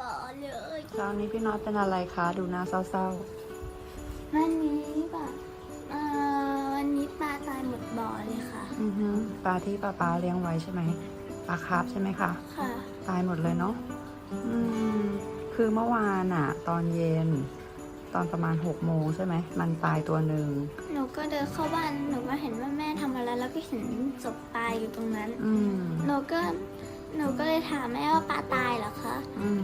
บ่อเลยเช้านี้พี่น็อตเป็นอะไรคะ ดูหน้าเศร้าวันนี้แบบเอ่อวันนี้ปลาตายหมดบ่อเลยค่ะ ๆอือฮึปลาที่ป้าป้าเลี้ยงไว้ใช่ไหมปลาคาร์ฟใช่ไหมคะ ค่ะ ตายหมดเลยเนาะอืมคือเมื่อวานอะตอนเย็น ตอนประมาณหกโมงใช่ไหม มันตายตัวหนึ่ง หนูก็เดินเข้าบ้าน หนูก็เห็นว่าแม่ทำอะไรแล้วก็เห็นศพปลาอยู่ตรงนั้น อืม หนูก็ หนูก็เลยถามแม่ว่าปลาตายเหรอคะ อืมแม่บอกใช่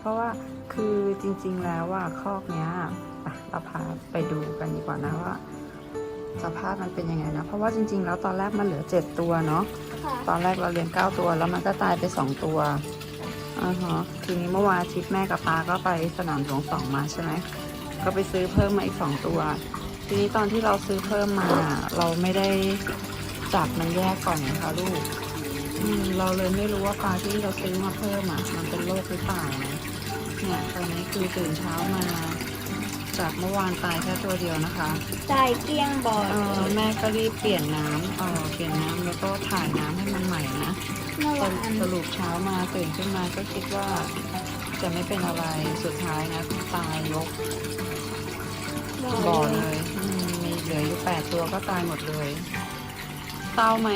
เพราะว่าคือจริง ๆ แล้วว่าคอกเนี้ยอะเราพาไปดูกันดีกว่านะว่า สภาพมันเป็นยังไงนะ เพราะว่าจริง ๆ แล้วตอนแรกมันเหลือเจ็ดตัวเนาะตอนแรกเราเลี้ยงเก้าตัว แล้วมันก็ตายไปสองตัวอ่าฮะทีนี้เมื่อวานอาทิตย์แม่กับปาก็ไปสนามหลวงสองมาใช่ไหมก็ไปซื้อเพิ่มมาอีกสองตัว ทีนี้ตอนที่เราซื้อเพิ่มมา เราไม่ได้จับมันแยกก่อนนะคะลูก อืมเราเลยไม่รู้ว่าปลาที่เราซื้อมาเพิ่มอะมันเป็นโรคหรือเปล่านะเนี่ยตอนนี้คือตื่นเช้ามา จากเมื่อวานตายแค่ตัวเดียวนะคะตายเกลี้ยงบ่อเออแม่ก็รีบเปลี่ยนน้ำเออเปลี่ยนน้ำแล้วก็ถ่ายน้ำให้มันใหม่นะเมื่อสวารุปนสรุปเช้ามาตื่นขึ้นมาก็คิดว่า จะไม่เป็นอะไรสุดท้ายนะตายยกบ่อเลยอืมมีเหลืออยู่แปดตัวก็ตายหมดเลยเศร้าไหม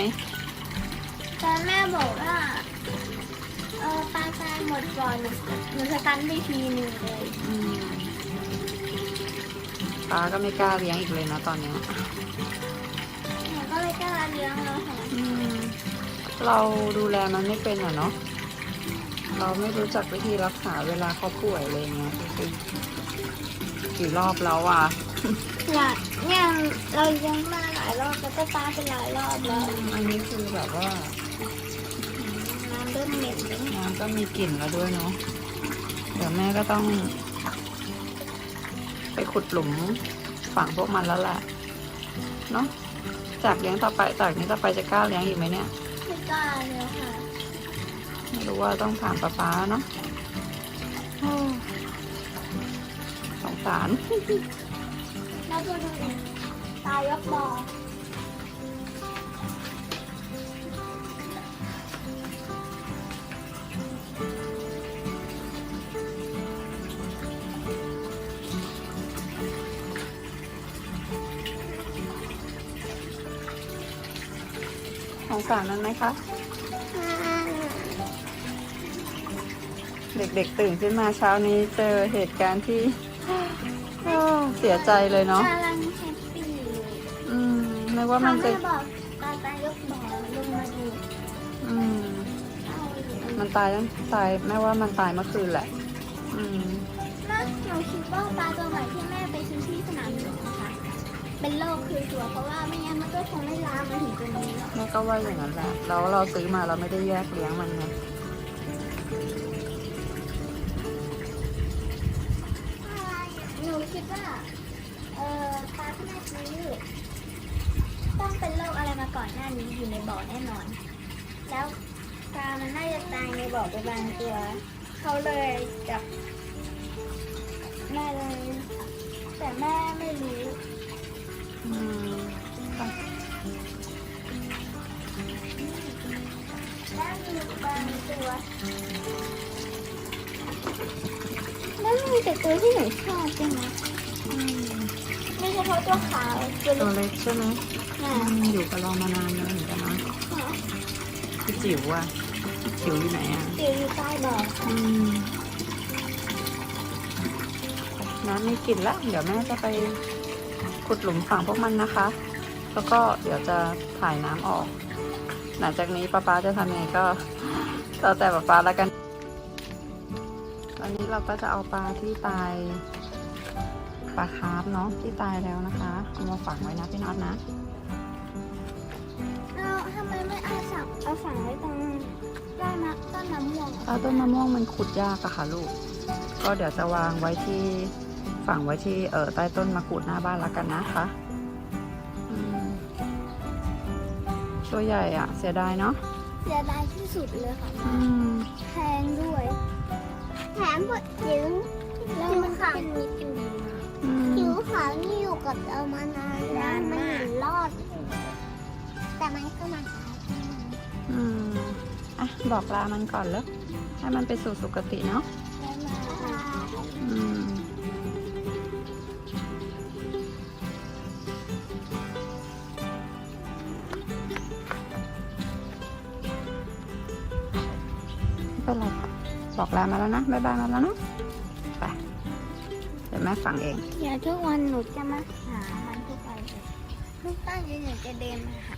ตอนแม่บอกว่าเออปลาตายหมดบ่อหนูหนูสตันไปทีหนึ่งเลยอืมป้าก็ไม่กล้าเลี้ยงอีกเลยนะตอนเนี้ยหนูก็เลยกล้าเลี้ยงแล้วค่ะอืมเราดูแลมันไม่เป็นอะเนาะเราไม่รู้จักวิธีรักษาเวลาเขาป่วยอะไรเงี้ยคือกี่รอบแล้วอะเนี่ยเนี่ยเราเลี้ยงมาหลายรอบแล้วก็ตายไปหลายรอบแล้ว อันนี้คือแบบว่า น้ำเริ่มเหม็นแล้วน้ำก็มีกลิ่นแล้วด้วยเนาะ เดี๋ยวแม่ก็ต้อง ไปขุดหลุมฝังพวกมันแล้วแหละเนาะ จากเลี้ยงต่อไปจากนี้ต่อไปจะกล้าเลี้ยงอีกไหมเนี่ย ไม่กล้าเลยค่ะ ไม่รู้ว่าต้องถามป้าป๊าเนาะโอ้สงสาร แล้วก็ดูดิตายยกบ่อ สงสารมันไหมคะ เด็กๆตื่นขึ้นมาเช้านี้เจอเหตุการณ์ที่โอ้เสียใจเลยเนาะกำลังแฮปปี้เลยอืมไม่ว่าเขามันจะไม่บอกตายตายยกบ่อลงมาดูอืมเอาอยู่มันตายตั้งตายแม่ว่ามันตายเมื่อคืนแหละ อืมแล้วหนูคิดว่าปลาตัว เป็นโรคคือตัวเพราะว่าไม่งั้นมันก็คงไม่ลามมาถึงตรงนี้หรอกแม่ก็ว่าอย่างนั้นแหละแล้วเราซื้อมาเราไม่ได้แยกเลี้ยงมันไงหนูคิดว่า เอ่อปลาที่แม่ซื้อต้องเป็นโรคอะไรมาก่อนหน้านี้อยู่ในบ่อแน่นอน แล้วปลามันน่าจะตายในบ่อไปบางตัว เขาเลยจับแม่เลยแต่แม่ไม่รู้อืมค่ะ และมีบางตัวแล้วมีแต่ตัวที่หนูชอบใช่ไหมอืมไม่เฉพาะตัวขาวตัวตัวเล็กเล็กใช่ไหมน่ะอืมอยู่กับเรามานานแล้วเหมือนกันนะพี่จิ๋วอะพี่จิ๋วอยู่ไหนอะจิ๋วอยู่ใต้บ่ออืมน้ำมีกลิ่นแล้วเดี๋ยวแม่จะไป ขุดหลุมฝังพวกมันนะคะ แล้วก็เดี๋ยวจะถ่ายน้ำออก หลังจากนี้ป้าป๊าจะทำยังไงก็แล้วแต่ป้าป๊าแล้วกัน ตอนนี้เราก็จะเอาปลาที่ตายปลาคาร์ฟเนาะที่ตายแล้วนะคะเอามาฝังไว้นะพี่น็อตนะแล้วทำไมไม่เอาฝังเอาฝังไว้ตรงต้นมะต้นมะม่วงอะตาต้นมะม่วงมันขุดยากอะค่ะลูก ก็เดี๋ยวจะวางไว้ที่ ฝังไว้ที่เออใต้ต้นมะกรูดหน้าบ้านแล้วกันนะคะอืมตัวใหญ่อะเสียดายเนาะเสียดายที่สุดเลยค่ะอืมแพงด้วยแถมพอจิ๋วแล้วมันเป็นมิตรอยู่อืมจิ๋วขาวนี่อยู่กับเรามานานแล้วมันอยู่รอด แต่มันก็มาหาอืมอะบอกลามันก่อนแล้วสให้มันไปสู่สุคติเนาะ เป็นไรบอกลามาแล้วนะบ๊ายบายมาแล้วนะไปเดี๋ยวแม่ฟังเองเดี๋ยวทุกวันหนูจะมาหามันทุกวันเลยลูกตั้งใจหนูจะเดินมาหา